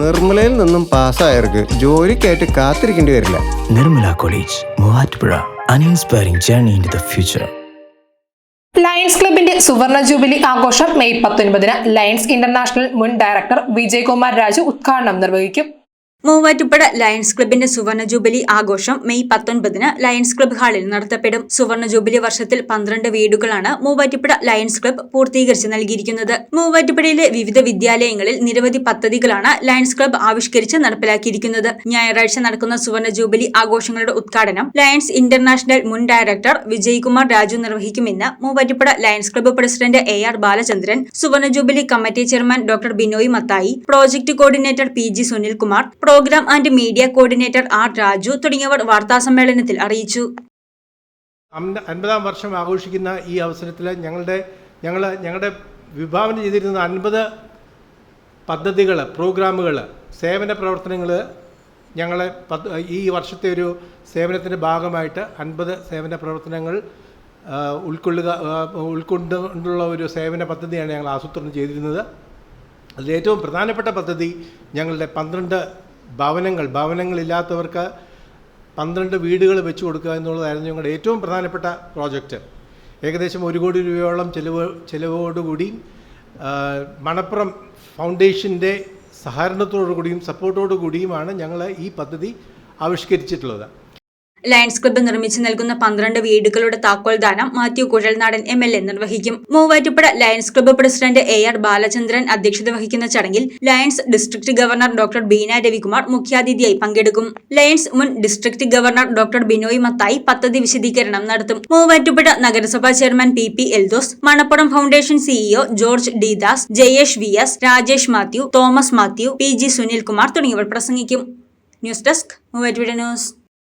നിർമ്മലയിൽ നിന്നും പാസ്സായവർക്ക് ജോലിക്കായിട്ട് കാത്തിരിക്കേണ്ടി വരില്ല. Nirmala college Muvattupuzha. An inspiring journey in the future future. Lions ക്ലബിന്റെ സുവർണ ജൂബിലി ആഘോഷം മെയ് പത്തൊൻപതിന് ലയൺസ് ഇന്റർനാഷണൽ മുൻ ഡയറക്ടർ വിജയകുമാർ രാജു ഉദ്ഘാടനം നിർവഹിക്കും. മൂവാറ്റുപുഴ ലയൺസ് ക്ലബിന്റെ സുവർണ ജൂബിലി ആഘോഷം മെയ് പത്തൊൻപതിന് ലയൺസ് ക്ലബ് ഹാളിൽ നടത്തപ്പെടും. സുവർണ ജൂബിലി വർഷത്തിൽ പന്ത്രണ്ട് വീടുകളാണ് മൂവാറ്റുപുഴ ലയൺസ് ക്ലബ് പൂർത്തീകരിച്ച് നൽകിയിരിക്കുന്നത്. മൂവാറ്റുപുഴയിലെ വിവിധ വിദ്യാലയങ്ങളിൽ നിരവധി പദ്ധതികളാണ് ലയൺസ് ക്ലബ് ആവിഷ്കരിച്ച് നടപ്പിലാക്കിയിരിക്കുന്നത്. ഞായറാഴ്ച നടക്കുന്ന സുവർണ ജൂബിലി ആഘോഷങ്ങളുടെ ഉദ്ഘാടനം ലയൺസ് ഇന്റർനാഷണൽ മുൻ director Vijaykumar Raju നിർവഹിക്കുമെന്ന് Muvattupuzha Lions club president A R Balachandran സുവർണ jubilee committee chairman doctor Binoy Mathai project coordinator P G Sunilkumar programme and media coordinator R Raju തുടങ്ങിയവർ വാർത്താസമ്മേളനത്തിൽ അറിയിച്ചു. അൻപതാം വർഷം ആഘോഷിക്കുന്ന ഈ അവസരത്തിൽ ഞങ്ങളുടെ ഞങ്ങൾ ഞങ്ങളുടെ വിഭാവനം ചെയ്തിരുന്ന അൻപത് പദ്ധതികൾ പ്രോഗ്രാമുകൾ സേവന പ്രവർത്തനങ്ങൾ ഞങ്ങളെ ഈ വർഷത്തെ ഒരു സേവനത്തിന്റെ ഭാഗമായിട്ട് അൻപത് സേവന പ്രവർത്തനങ്ങൾ ഉൾക്കൊള്ളുക ഉൾക്കൊണ്ടുള്ള ഒരു സേവന പദ്ധതിയാണ് ഞങ്ങൾ ആസൂത്രണം ചെയ്തിരുന്നത്. അതിൽ ഏറ്റവും പ്രധാനപ്പെട്ട പദ്ധതി ഞങ്ങളുടെ പന്ത്രണ്ട് ഭവനങ്ങൾ ഭവനങ്ങളില്ലാത്തവർക്ക് പന്ത്രണ്ട് വീടുകൾ വെച്ച് കൊടുക്കുക എന്നുള്ളതായിരുന്നു ഞങ്ങളുടെ ഏറ്റവും പ്രധാനപ്പെട്ട പ്രോജക്റ്റ്. ഏകദേശം ഒരു കോടി രൂപയോളം ചെലവ് ചെലവോടുകൂടി മണപ്പുറം ഫൗണ്ടേഷന്റെ സഹകരണത്തോടു കൂടിയും സപ്പോർട്ടോടു കൂടിയുമാണ് ഞങ്ങൾ ഈ പദ്ധതി ആവിഷ്കരിച്ചിട്ടുള്ളത്. ലയൺസ് ക്ലബ്ബ് നിർമ്മിച്ചു നൽകുന്ന പന്ത്രണ്ട് വീടുകളുടെ താക്കോൽദാനം Mathew Kuzhalnadan M L A നിർവഹിക്കും. Muvattupuzha Lions club president A R Balachandran അധ്യക്ഷത വഹിക്കുന്ന ചടങ്ങിൽ Lions district governor doctor Beena Ravikumar മുഖ്യാതിഥിയായി പങ്കെടുക്കും. ലയൺസ് മുൻ district governor doctor Binoy Mathai പദ്ധതി വിശദീകരണം നടത്തും. മൂവാറ്റുപുഴ നഗരസഭാ chairman P P Eldhose Manappuram foundation CEO George D Das Jayesh V S Rajesh Mathew Thomas Mathew P G Sunilkumar തുടങ്ങിയവർ പ്രസംഗിക്കും. News desk Muvattupuzha news.